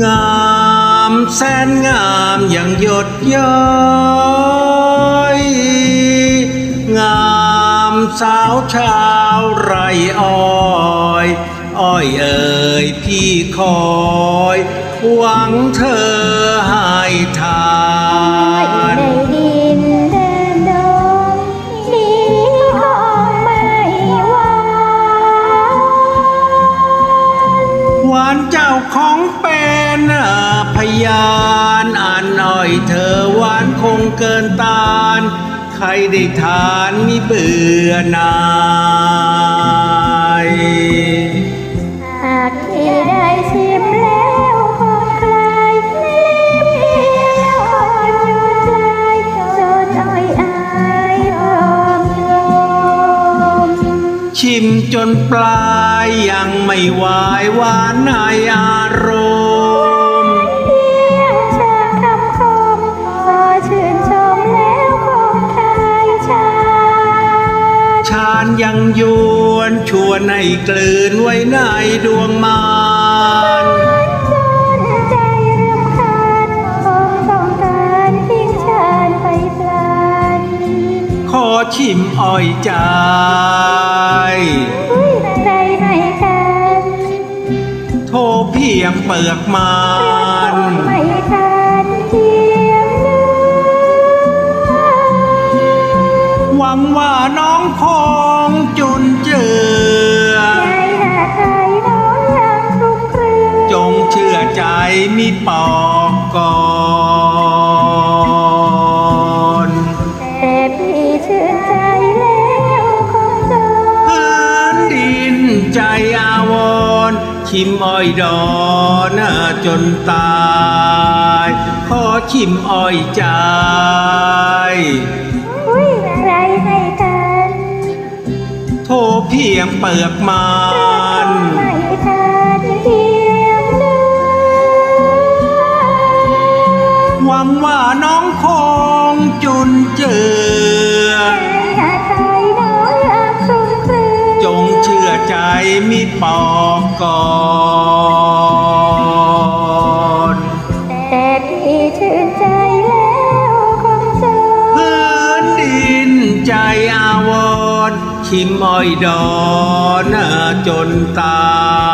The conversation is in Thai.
งามแสนงามอย่างหยดย้อย งามสาวชาวไรอ้อยอ้อยเอ่ยพี่คอย หวังเธอให้ทานในดินแดนดงนี้คงไม่หวานหวานเจ้าของเป็น พยานอ่านอ้อยเธอหวานคงเกินตานใครได้ทานมิเบื่อหนายหากที่ได้ชิมแล้วคงคลายลิ้มเพียงคนหยุดปลจนอ้อยอายพร้อมโยมชิมจนปลายยังไม่วายหวานนารมณ์ ยังยวนชวนให้กลืนไว้ในดวงมานจนใจรำคาญคงต้องการทิ้งชาญไปพลันขอชิมอ้อยใจใครให้กันโทเพียงเปลือกมานไม่ อหวังว่าน้องคงจุนเจือใจหาใครน้องยังคลุมเรือ จงเชื่อใจมิปอกก่อนแต่พี่ชื่นใจแล้วคงจนพื้นดินใจอาวรชิมอ้อยดอนจนตาย ขอชิมอ้อยใจ โทเพียงเปลือกมันไม่ทันเทียมเนื้อหวังว่าน้องคงจุนเจือใจหาใครน้องยังคลุมเครือจงเชื่อใจมิปอกก่อ ชิมอ้อยดอนจนตาย